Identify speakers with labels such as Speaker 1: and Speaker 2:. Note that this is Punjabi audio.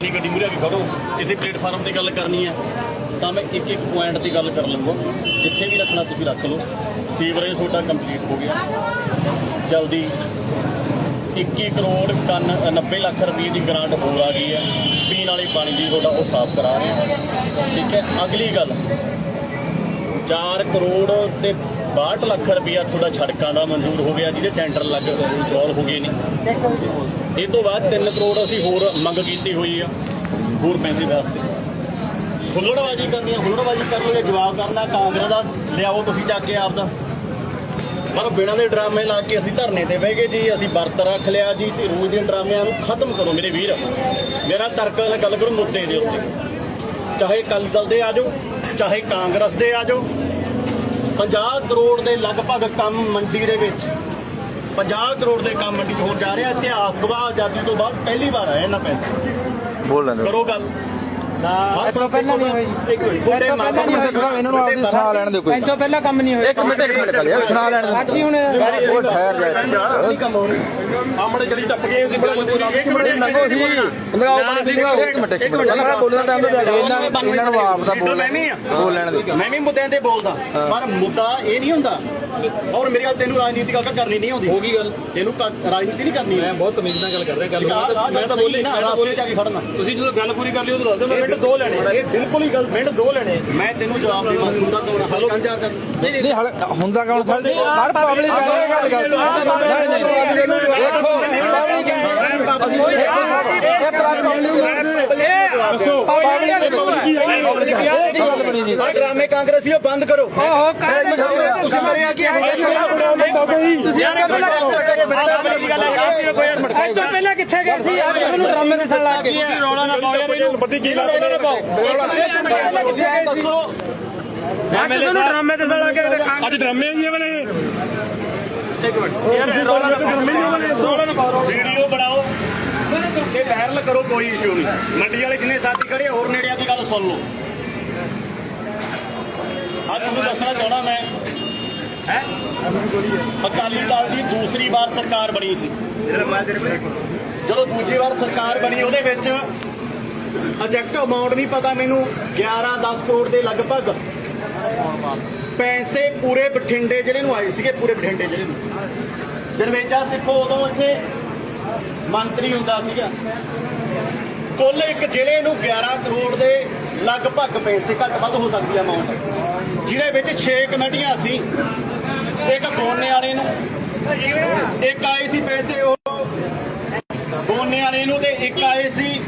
Speaker 1: ਦੀ ਗੱਡੀ ਮੂਰੇ ਵੀ ਖੜੋ ਕਿਸੇ ਪਲੇਟਫਾਰਮ ਤੇ ਗੱਲ ਕਰਨੀ ਹੈ, ਤਾਂ ਮੈਂ ਇੱਕ ਇੱਕ ਪੁਆਇੰਟ ਦੀ ਗੱਲ ਕਰ ਲਵਾਂਗਾ ਜਿੱਥੇ ਵੀ ਰੱਖਣਾ ਤੁਸੀਂ ਰੱਖ ਲਓ। ਸੀਵਰੇਜ ਤੁਹਾਡਾ ਕੰਪਲੀਟ ਹੋ ਗਿਆ। ਜਲਦੀ 21 ਕਰੋੜ ਟਨ 90 ਲੱਖ ਰੁਪਏ ਦੀ ਗ੍ਰਾਂਟ ਹੋਰ ਆ ਗਈ ਹੈ। ਪੀਣ ਵਾਲੇ ਪਾਣੀ ਦੀ ਤੁਹਾਡਾ ਉਹ ਸਾਫ਼ ਕਰਾ ਰਹੇ ਹਾਂ। ਠੀਕ ਹੈ, ਅਗਲੀ ਗੱਲ। 4 ਕਰੋੜ ਤੇ 62 ਲੱਖ ਰੁਪਇਆ ਤੁਹਾਡਾ ਸੜਕਾਂ ਦਾ ਮਨਜ਼ੂਰ ਹੋ ਗਿਆ, ਜਿਹਦੇ ਟੈਂਡਰ ਲੱਗ ਰੋਲ ਹੋ ਗਏ ਨੇ। ਇਹ ਤੋਂ ਬਾਅਦ 3 ਕਰੋੜ ਅਸੀਂ ਹੋਰ ਮੰਗ ਕੀਤੀ ਹੋਈ ਆ, ਹੋਰ ਪੈਸੇ ਵਾਸਤੇ। ਹੁੱਲੜਬਾਜੀ ਕਰਨੀ ਆ ਹੁੱਲੜਬਾਜੀ ਕਰ ਲਓ ਜਾਂ ਜਵਾਬ ਕਰਨਾ, ਕਾਂਗਰਸ ਦਾ ਲਿਆਓ ਤੁਸੀਂ ਜਾ ਕੇ ਆਪਦਾ ਪਰ ਬਿਨਾਂ ਦੇ ਡਰਾਮੇ ਲਾ ਕੇ ਅਸੀਂ ਧਰਨੇ ਤੇ ਬਹਿ ਗਏ ਜੀ, ਅਸੀਂ ਵਰਤ ਰੱਖ ਲਿਆ ਜੀ ਤੇ ਰੋਜ਼ ਦੇ ਡਰਾਮਿਆਂ ਨੂੰ ਖਤਮ ਕਰੋ ਮੇਰੇ ਵੀਰ। ਮੇਰਾ ਤਰਕ ਨਾਲ ਗੱਲ ਕਰੋ, ਮੁੱਦੇ ਦੇ ਉੱਤੇ। ਚਾਹੇ ਅਕਾਲੀ ਦਲ ਦੇ ਆ ਜਾਓ, ਚਾਹੇ ਕਾਂਗਰਸ ਦੇ ਆ ਜਾਓ 50 ਕਰੋੜ ਦੇ ਲਗਭਗ ਕੰਮ ਮੰਡੀ ਦੇ ਵਿੱਚ। 50 ਕਰੋੜ ਦੇ ਕੰਮ ਮੰਡੀ 'ਚ ਹੋ ਜਾ ਰਿਹਾ। ਇਤਿਹਾਸ ਗਵਾਹ ਆਜ਼ਾਦੀ ਤੋਂ ਬਾਅਦ ਪਹਿਲੀ ਵਾਰ ਆਇਆ ਇਹਨਾਂ ਪੈਸੇ।
Speaker 2: ਬੋਲ ਲੈਂਦੇ
Speaker 1: ਕਰੋ ਗੱਲ।
Speaker 3: ਨਾ ਇਸ ਤੋਂ ਪਹਿਲਾਂ ਨਹੀਂ ਹੋਈ। ਜੀ
Speaker 1: ਇੱਕ ਮਿੰਟ ਤੁਹਾਡੇ
Speaker 3: ਪਹਿਲਾਂ ਨਹੀਂ ਹੋਈ।
Speaker 2: ਇਹਨਾਂ ਨੂੰ ਆਪਣੀ ਸਾਹ ਲੈਣ ਦਿਓ ਕੋਈ।
Speaker 3: ਇਸ ਤੋਂ ਪਹਿਲਾਂ ਕੰਮ ਨਹੀਂ ਹੋਇਆ।
Speaker 2: ਇੱਕ ਮਿੰਟ ਇੱਕ ਮਿੰਟ ਚੱਲਿਆ ਸੁਣਾ ਲੈਣ ਦਿਓ।
Speaker 3: ਅੱਜ ਹੁਣ
Speaker 2: ਉਹ ਠਹਿਰ ਜਾ
Speaker 1: ਕੰਮ ਹੋ ਰਿਹਾ
Speaker 4: ਸਾਹਮਣੇ ਜਿਹੜੀ ਟੱਪ ਗਏ ਸੀ ਬੜਾ ਇੱਕ ਮਿੰਟ
Speaker 2: ਨੰਗੋ ਸੀ ਲਗਾਓ ਪਾਣੀ ਸੀ ਇੱਕ ਮਿੰਟ ਇੱਕ ਮਿੰਟ। ਪਹਿਲਾਂ ਬੋਲਣ ਟਾਈਮ ਤੇ ਇਹਨਾਂ ਇਹਨਾਂ ਨੂੰ ਆਪ ਦਾ ਬੋਲ
Speaker 1: ਮੈਂ ਵੀ ਆ।
Speaker 2: ਬੋਲ ਲੈਣ ਦਿਓ।
Speaker 1: ਮੈਂ ਵੀ ਮੁੱਦਿਆਂ ਤੇ ਬੋਲਦਾ। ਪਰ ਮੁੱਦਾ ਇਹ ਨਹੀਂ ਹੁੰਦਾ। ਔਰ ਮੇਰੀ ਗੱਲ ਤੈਨੂੰ ਰਾਜਨੀਤੀ ਗੱਲ ਕਰਨੀ ਨਹੀਂ ਆਉਂਦੀ।
Speaker 4: ਹੋ ਗਈ ਗੱਲ।
Speaker 1: ਤੈਨੂੰ ਰਾਜਨੀਤੀ ਨਹੀਂ ਕਰਨੀ।
Speaker 4: ਮੈਂ ਬਹੁਤ ਤਮੀਜ਼ ਨਾਲ ਗੱਲ ਕਰ ਰਿਹਾ। ਗੱਲ ਮੈਂ ਤਾਂ ਬੋਲੀ
Speaker 1: ਨਾ ਰਾਸਤੇ ਜਾ ਕੇ ਖੜਨਾ।
Speaker 4: ਤੁਸੀਂ ਜਦੋਂ ਗੱਲ ਪੂਰੀ ਕਰ ਲਈ ਉਦੋਂ ਦੱਸ ਦਿਓ ਮੈਂ ਮਿੰਟ ਦੋ ਲੈਣੇ
Speaker 1: ਇਹ ਬਿਲਕੁਲ ਹੀ ਗਲਤ।
Speaker 4: ਮਿੰਟ ਦੋ ਲੈਣੇ
Speaker 1: ਮੈਂ ਤੈਨੂੰ ਜਵਾਬ ਦੇ ਮੰਗ ਮੁੱਦਾ ਤੋਂ ਹਲੋ। ਕੰਚਾਰ ਕਰ
Speaker 2: ਨਹੀਂ ਹਲ ਹੁੰਦਾ ਕੌਣ ਸਰ? ਸਰ ਪਬਲਿਕ ਹੈ ਗੱਲ ਕਰ ਨਹੀਂ ਨਹੀਂ ਦੇਖੋ ਪਬਲਿਕ ਇਹ ਪਬਲਿਕ ਦੱਸੋ।
Speaker 1: ਡਰਾਮੇ ਕਾਂਗਰਸੀ ਉਹ ਬੰਦ ਕਰੋ। ਤੁਸੀਂ
Speaker 3: ਤੁਸੀਂ ਅੱਜ ਤੋਂ ਪਹਿਲਾਂ ਕਿੱਥੇ ਗਏ ਸੀ? ਅੱਜ ਤੁਹਾਨੂੰ ਡਰਾਮੇ ਦੇ ਸਾਲ ਲਾ ਕੇ
Speaker 4: ਰੌਲਾ ਨਾ ਪਾਓ ਯਾਰ ਇਹਨੂੰ। ਵੱਡੀ ਚੀਜ਼ ਨਾ ਨਾ ਪਾਓ।
Speaker 1: ਦੱਸੋ।
Speaker 3: ਅੱਜ ਤੁਹਾਨੂੰ ਡਰਾਮੇ ਦੇ ਸਾਲ ਲਾ ਕੇ
Speaker 4: ਅੱਜ ਡਰਾਮੇ ਜੀ ਇਹ ਵਾਲੇ। ਇੱਕ ਮਿੰਟ। ਯਾਰ ਰੌਲਾ ਨਾ ਡਰਾਮੇ ਨਹੀਂ ਵਾਲੇ। ਰੌਲਾ ਨਾ ਪਾਓ
Speaker 1: ਵੀਡੀਓ ਬਣਾਓ ਤੇ ਵਾਇਰਲ ਕਰੋ, ਕੋਈ ਇਸ਼ੂ ਨਹੀਂ। ਮੰਡੀ ਵਾਲੇ ਜਿੰਨੇ ਸਾਥੀ ਖੜੇ ਹੋਰ ਨੇੜਿਆਂ ਦੀ ਗੱਲ ਸੁਣ ਲਓ। ਅੱਜ ਤੁਹਾਨੂੰ ਦੱਸਣਾ ਚਾਹਣਾ ਮੈਂ। ਹੈ? ਅਕਾਲੀ ਦਲ ਦੀ ਦੂਸਰੀ ਵਾਰ ਸਰਕਾਰ ਬਣੀ ਸੀ। ਜਦੋਂ ਦੂਜੀ ਵਾਰ ਸਰਕਾਰ ਬਣੀ, ਉਹਦੇ ਵਿੱਚ ਐਗਜ਼ੈਕਟ ਅਮਾਉਂਟ ਨਹੀਂ ਪਤਾ ਮੈਨੂੰ 11 10 ਕਰੋੜ ਦੇ ਲਗਭਗ। ਪੈਸੇ ਪੂਰੇ ਬਠਿੰਡੇ ਜ਼ਿਲ੍ਹੇ ਨੂੰ ਆਏ ਸੀਗੇ, ਪੂਰੇ ਬਠਿੰਡੇ ਜ਼ਿਲ੍ਹੇ ਨੂੰ। ਜਨਵੇਜਾ ਸਿੱਖੋ, ਉਦੋਂ ਇੱਥੇ ਮੰਤਰੀ ਹੁੰਦਾ ਸੀਗਾ। ਕੁੱਲ ਇੱਕ ਜ਼ਿਲ੍ਹੇ ਨੂੰ 11 ਕਰੋੜ ਦੇ ਲਗਭਗ ਪੈਸੇ ਘੱਟ ਵੱਧ ਹੋ ਸਕਦੀ ਹੈ ਅਮਾਉਂਟ ਜਿਹਦੇ ਵਿੱਚ 6 ਕਮੇਟੀਆਂ ਸੀ। ਇੱਕ ਬੋਨੇ ਵਾਲੇ ਨੂੰ, ਇੱਕ ਆਏ ਸੀ ਪੈਸੇ ਉਹ। ਬੋਨੇ ਵਾਲੇ ਨੂੰ ਤੇ ਇੱਕ ਆਏ ਸੀ